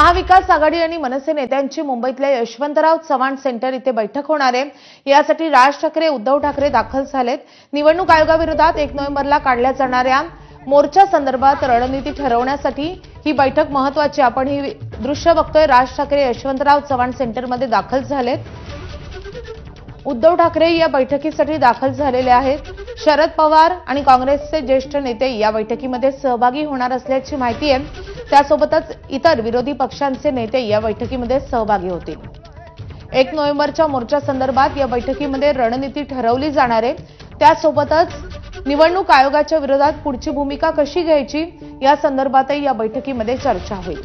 महाविकास आघाडी आणि मनसे नेत्यांची मुंबईतल्या यशवंतराव चव्हाण सेंटर इथे बैठक होणार आहे. यासाठी राज ठाकरे उद्धव ठाकरे दाखल झालेत. निवडणूक आयोगाविरोधात एक नोव्हेंबरला काढल्या जाणाऱ्या मोर्चा संदर्भात रणनीती ठरवण्यासाठी ही बैठक महत्वाची आपण ही दृश्य बघतोय. राज ठाकरे यशवंतराव चव्हाण सेंटरमध्ये दाखल झालेत. उद्धव ठाकरे या बैठकीसाठी दाखल झालेले आहेत. शरद पवार आणि काँग्रेसचे ज्येष्ठ नेते या बैठकीमध्ये सहभागी होणार असल्याची माहिती आहे. त्यासोबतच इतर विरोधी पक्षांचे नेते या बैठकीमध्ये सहभागी होतील. एक नोव्हेंबरच्या मोर्चा संदर्भात या बैठकीमध्ये रणनीती ठरवली जाणार आहे. त्यासोबतच निवडणूक आयोगाच्या विरोधात पुढची भूमिका कशी घ्यायची या संदर्भातही या बैठकीमध्ये चर्चा होईल.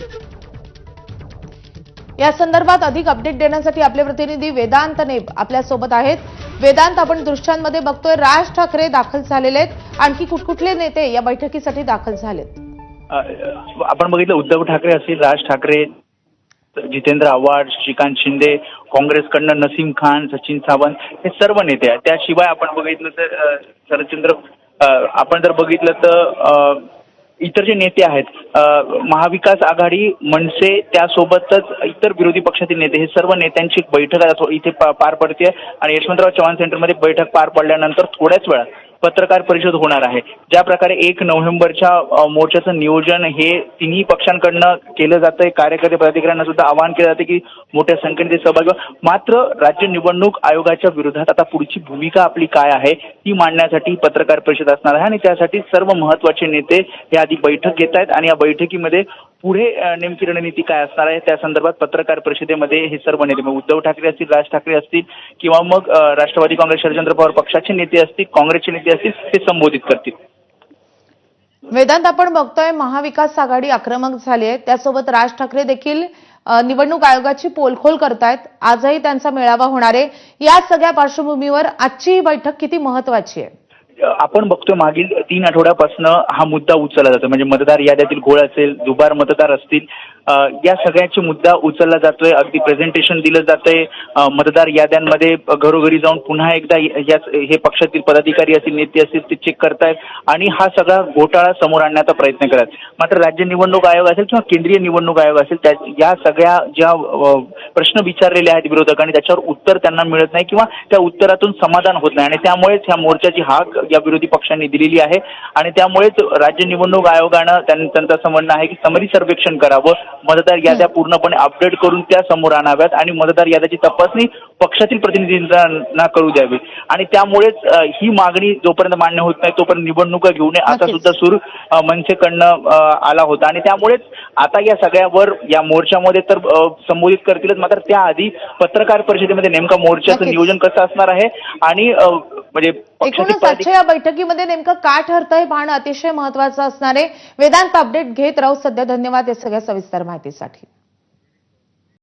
या संदर्भात अधिक अपडेट देण्यासाठी आपले प्रतिनिधी वेदांत नेब आपल्यासोबत आहेत. वेदांत आपण दृश्यांमध्ये बघतोय राज ठाकरे दाखल झालेले आहेत. आणखी कुठकुठले नेते या बैठकीसाठी दाखल झालेत? आपण बघितलं उद्धव ठाकरे असतील राज ठाकरे जितेंद्र आव्हाड श्रीकांत शिंदे काँग्रेसकडनं नसीम खान सचिन सावंत हे सर्व नेते आहेत. त्याशिवाय आपण बघितलं तर शरदचंद्र आपण जर बघितलं तर इतर जे नेते आहेत महाविकास आघाडी मनसे त्यासोबतच इतर विरोधी पक्षातील नेते हे सर्व नेत्यांची बैठक इथे पार पडते आणि यशवंतराव चव्हाण सेंटरमध्ये बैठक पार पडल्यानंतर थोड्याच वेळात पत्रकार परिषद होणार आहे. ज्या प्रकारे एक नोव्हेंबरच्या मोर्चाचं नियोजन हे तिन्ही पक्षांकडनं केलं जातंय. कार्यकर्ते पदाधिकाऱ्यांना सुद्धा आवाहन केलं जातं की मोठ्या संख्येने ते सहभागी मात्र राज्य निवडणूक आयोगाच्या विरोधात आता पुढची भूमिका आपली काय आहे ती मांडण्यासाठी पत्रकार परिषद असणार आहे आणि त्यासाठी सर्व महत्त्वाचे नेते हे आधी बैठक घेत आहेत आणि या बैठकीमध्ये पुढे नेमकी रणनीती काय असणार आहे त्या संदर्भात पत्रकार परिषदेमध्ये हे सर्व नेते मग उद्धव ठाकरे असतील राज ठाकरे असतील किंवा मग राष्ट्रवादी काँग्रेस शरदचंद्र पवार पक्षाचे नेते असतील काँग्रेसचे नेते असतील ते संबोधित करतील. वेदांत आपण बघतोय महाविकास आघाडी आक्रमक झाली आहे. त्यासोबत राज ठाकरे देखील निवडणूक आयोगाची पोलखोल करतायत. आजही त्यांचा मेळावा होणार आहे. या सगळ्या पार्श्वभूमीवर आजची ही बैठक किती महत्वाची आहे? आपण बघतोय मागील तीन आठवड्यापासून हा मुद्दा उचलला जातो. म्हणजे मतदार याद्यातील घोळ असेल दुबार मतदार असतील या सगळ्याची मुद्दा उचलला जातोय. अगदी प्रेझेंटेशन दिलं जातंय. मतदार याद्यांमध्ये घरोघरी जाऊन पुन्हा एकदा याच हे पक्षातील पदाधिकारी असतील नेते असतील ते चेक करतायत आणि हा सगळा घोटाळा समोर आणण्याचा प्रयत्न करत. मात्र राज्य निवडणूक आयोग असेल किंवा केंद्रीय निवडणूक आयोग असेल त्या या सगळ्या ज्या प्रश्न विचारलेले आहेत विरोधकांनी त्याच्यावर उत्तर त्यांना मिळत नाही किंवा त्या उत्तरातून समाधान होत नाही. आणि त्यामुळेच ह्या मोर्चाची हाक या विरोधी पक्षांनी दिलेली आहे. आणि त्यामुळेच राज्य निवडणूक आयोगानं त्यां- त्यांचं असं म्हणणं आहे की समरी सर्वेक्षण करावं. मतदार याद्या पूर्णपणे अपडेट करून त्या समोर आणाव्यात आणि मतदार याद्याची तपासणी पक्षातील प्रतिनिधींना करू द्यावी. आणि त्यामुळेच ही मागणी जोपर्यंत मान्य होत नाही तोपर्यंत निवडणुका घेऊ नये असा. सुद्धा सूर मनसेकडनं आला होता. आणि त्यामुळेच आता या सगळ्यावर या मोर्चामध्ये तर संबोधित करतीलच. मात्र त्याआधी पत्रकार परिषदेमध्ये नेमका मोर्चाचं. नियोजन कसं असणार आहे? आणि म्हणजे एकूणच आजच्या या बैठकीमध्ये नेमकं काय ठरतंय हे पाहणं अतिशय महत्वाचं असणार आहे. वेदांत अपडेट घेत राहू. सध्या धन्यवाद या सगळ्या सविस्तर माहितीसाठी.